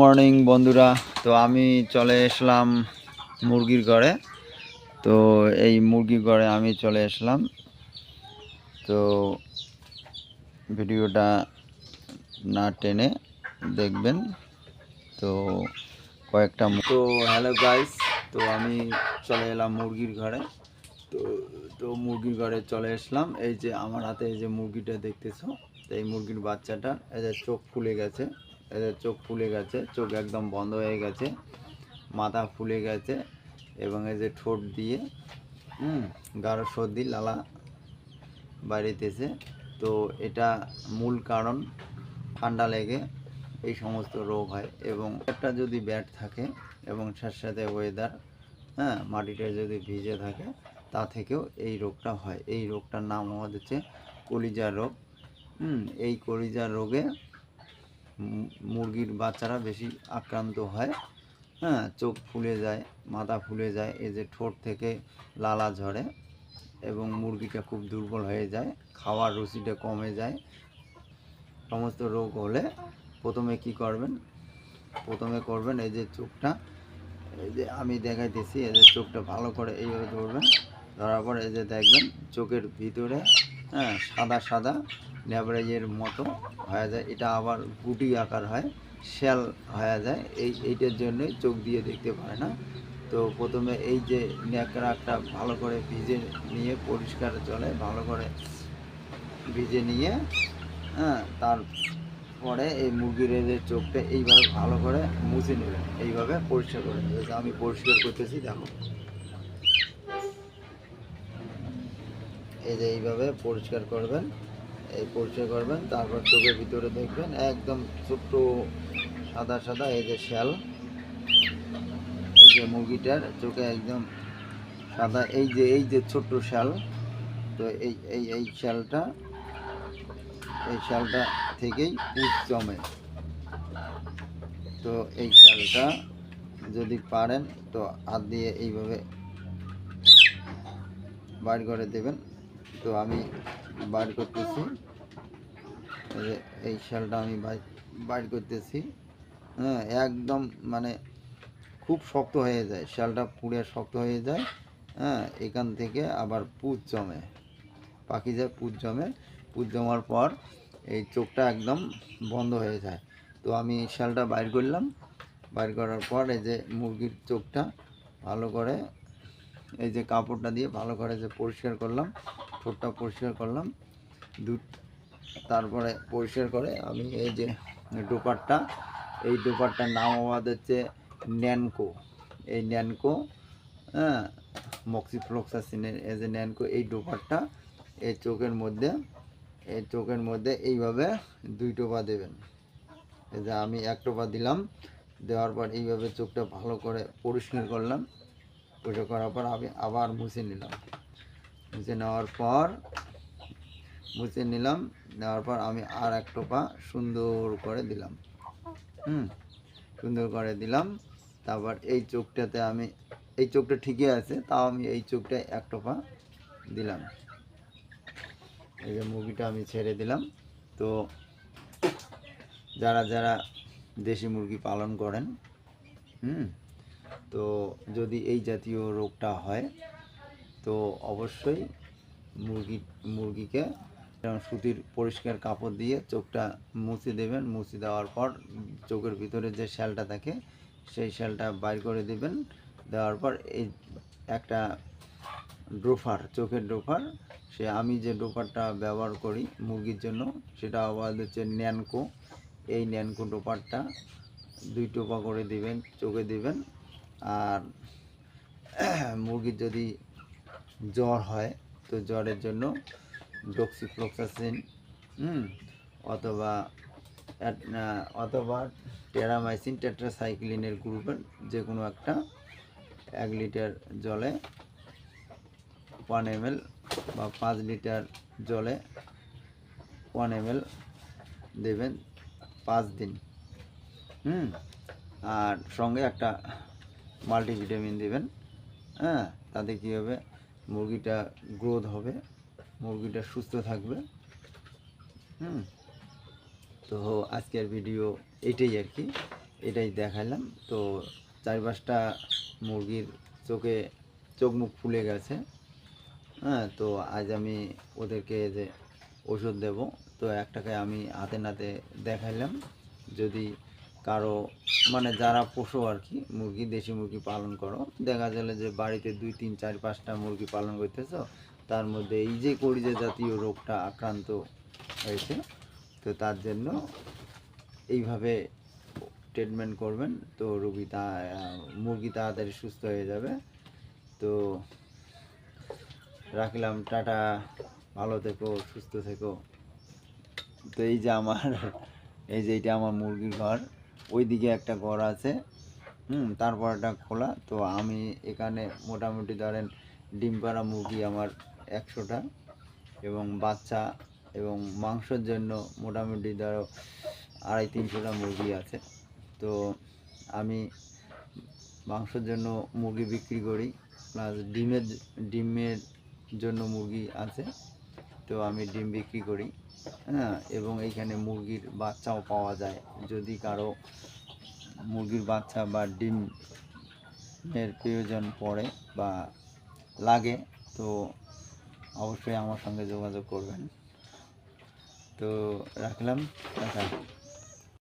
Morning বন্ধুরা। তো আমি চলে এসলাম মুরগির ঘরে। তো এই মুরগির ঘরে আমি চলে আসলাম তো ভিডিওটা না টেনে দেখবেন। তো কয়েকটা তো হ্যালো গাইস তো আমি চলে এলাম মুরগির ঘরে। তো তো মুরগির ঘরে চলে আসলাম এই যে আমার হাতে এই যে মুরগিটা দেখতেছো তো এই মুরগির বাচ্চাটা, এই যে চোখ ফুলে গেছে। এদের চোখ ফুলে গেছে, চোখ একদম বন্ধ হয়ে গেছে, মাথা ফুলে গেছে এবং এই যে ঠোঁট দিয়ে, হুম, গাঢ় সর্দি লালা বাইরেতেছে তো এটা মূল কারণ, ঠান্ডা লেগে এই সমস্ত রোগ হয় এবং একটা যদি ব্যাট থাকে এবং সাথে ওয়েদার হ্যাঁ মাটিটা যদি ভিজে থাকে, তা থেকেও এই রোগটা হয়। এই রোগটার নাম হচ্ছে কলিজা রোগ। হুম, এই কলিজা রোগে মুরগির বাচ্চারা বেশি আক্রান্ত হয়। হ্যাঁ চোখ ফুলে যায়, মাথা ফুলে যায়, এই যে ঠোঁট থেকে লালা ঝরে এবং মুরগিটা খুব দুর্বল হয়ে যায়, খাওয়ার রুচিটা কমে যায়। সমস্ত রোগ হলে প্রথমে কি করবেন? প্রথমে করবেন এই যে চোখটা, এই যে আমি দেখাইতেছি, এই যে চোখটা ভালো করে এইভাবে ধরবেন, ধরার পর এই যে দেখবেন চোখের ভিতরে হ্যাঁ সাদা সাদা ন্যাবরাইয়ের মতো হয়ে যায়। এটা আবার গুটি আকার হয় শ্যাল হয়ে যায়। এই, এইটার জন্যই চোখ দিয়ে দেখতে পারে না। তো প্রথমে এই যে ন্যাকড়াটা ভালো করে ভিজে নিয়ে পরিষ্কার জলে ভালো করে ভিজে নিয়ে হ্যাঁ তারপরে এই মুরগির যে চোখটা এইভাবে ভালো করে মুছে নেবেন। এইভাবে পরিষ্কার করে যে আমি পরিষ্কার করতেছি, দেখো। এই যে এইভাবে পরিষ্কার করবেন, এই পরিষ্কার করবেন, তারপর চোখের ভিতরে দেখবেন একদম ছোট্ট সাদা সাদা এই যে শ্যাল, এই যে মুরগিটার চোখে একদম সাদা, এই যে এই যে ছোট্ট শ্যাল, তো এই এই এই শ্যালটা এই শ্যালটা থেকেই পুষ জমে। তো এই শ্যালটা যদি পারেন, তো হাত দিয়ে এইভাবে বাইর করে দেবেন। তো আমি বাইর করতেছি। এই শ্যালটা আমি বাইর করতেছি। হ্যাঁ একদম মানে খুব শক্ত হয়ে যায়। শ্যালটা পুড়ে শক্ত হয়ে যায়। হ্যাঁ এখান থেকে আবার পুজ জমে। পাখি যায় পুজ জমে পুজ জমার পর এই চোখটা একদম বন্ধ হয়ে যায়। তো আমি শ্যালটা বাইর করলাম। বাইর করার পর এই যে মুরগির চোখটা ভালো করে, এই যে কাপড়টা দিয়ে ভালো করে যে পরিষ্কার করলাম। ঠোঁটটা পরিষ্কার করলাম। দুধ তারপরে পরিষ্কার করে আমি এই যে ডোপারটা, এই ডোপারটার নাম আমাদের হচ্ছে ন্যানকো। এই ন্যানকো হ্যাঁ মক্সিফ্লোক্সাসিনের এই যে ন্যানকো, এই ডোপারটা এই চোখের মধ্যে, এই চোখের মধ্যে এইভাবে দুই টোপা দেবেন। এই যে আমি এক টোপা দিলাম, দেওয়ার পর এইভাবে চোখটা ভালো করে পরিষ্কার করলাম। পরিষ্কার করার পর আমি আবার মুছে নিলাম। মুছে নেওয়ার পর, মুছে নিলাম। নেওয়ার পর আমি আর এক টোপা সুন্দর করে দিলাম। হুম, সুন্দর করে দিলাম। তারপর এই চোখটাতে আমি, এই চোখটা ঠিকই আছে, তাও আমি এই চোখটায় এক টোপা দিলাম। এই যে মুরগিটা আমি ছেড়ে দিলাম। তো যারা যারা দেশি মুরগি পালন করেন, হুম, তো যদি এই জাতীয় রোগটা হয় তো অবশ্যই মুরগি, মুরগিকে যেমন সুতির পরিষ্কার কাপড় দিয়ে চোখটা মুছে দেবেন, মুছে দেওয়ার পর চোখের ভিতরে যে শ্যালটা থাকে, সেই শ্যালটা বাইর করে দেবেন। দেওয়ার পর এই একটা ড্রোফার, চোখের ড্রোফার, সে আমি যে ড্রোফারটা ব্যবহার করি মুরগির জন্য, সেটা আবার হচ্ছে ন্যানকো। এই ন্যানকো ড্রোফারটা দুই টোপা করে দিবেন, চোখে দিবেন। আর মুরগির যদি জ্বর হয়, তো জ্বরের জন্য ডক্সিফ্লোক্সাসিন হুম, অথবা অথবা টেরামাইসিন টেট্রাসাইক্লিনের গ্রুপের যে কোনো একটা এক লিটার জলে ওয়ান এম বা পাঁচ লিটার জলে ওয়ান এম দেবেন পাঁচ দিন, হুম, আর সঙ্গে একটা মাল্টিভিটামিন দেবেন হ্যাঁ তাতে কী হবে? মুরগিটা গ্রোথ হবে, মুরগিটা সুস্থ থাকবে, হুম? তো আজকের ভিডিও এটাই আর কি, এটাই দেখাইলাম তো চার পাঁচটা মুরগির চোখে চোখ মুখ ফুলে গেছে হ্যাঁ? তো আজ আমি ওদেরকে যে ওষুধ দেব, তো একটাকে আমি হাতে নাতে দেখাইলাম। যদি কারও মানে যারা পশু আর কি, মুরগি, দেশি মুরগি পালন করো, দেখা গেলে যে বাড়িতে দুই, তিন, চার, পাঁচটা মুরগি পালন করতেছো, তার মধ্যে এই যে করিজে জাতীয় রোগটা আক্রান্ত হয়েছে, তো তার জন্য এইভাবে ট্রিটমেন্ট করবেন, তো রুগী তা, মুরগি তাড়াতাড়ি সুস্থ হয়ে যাবে। তো রাখলাম, টাটা, ভালো থেকো, সুস্থ থেকো। তো এই যে আমার, এই যে এটা আমার মুরগির ঘর ওইদিকে একটা ঘর আছে, হুম, তারপর একটা খোলা। তো আমি এখানে মোটামুটি ধরেন ডিম পাড়া মুরগি আমার একশোটা এবং বাচ্চা এবং মাংসের জন্য মোটামুটি ধরো আড়াই তিনশোটা মুরগি আছে। তো আমি মাংসের জন্য মুরগি বিক্রি করি, প্লাস ডিমের ডিমের জন্য মুরগি আছে। তো আমি ডিম বিক্রি করি হ্যাঁ? এবং এইখানে মুরগির বাচ্চাও পাওয়া যায়। যদি কারও মুরগির বাচ্চা বা ডিম এর প্রয়োজন পড়ে বা লাগে, তো অবশ্যই আমার সঙ্গে যোগাযোগ করবেন। তো রাখলাম, টাটা।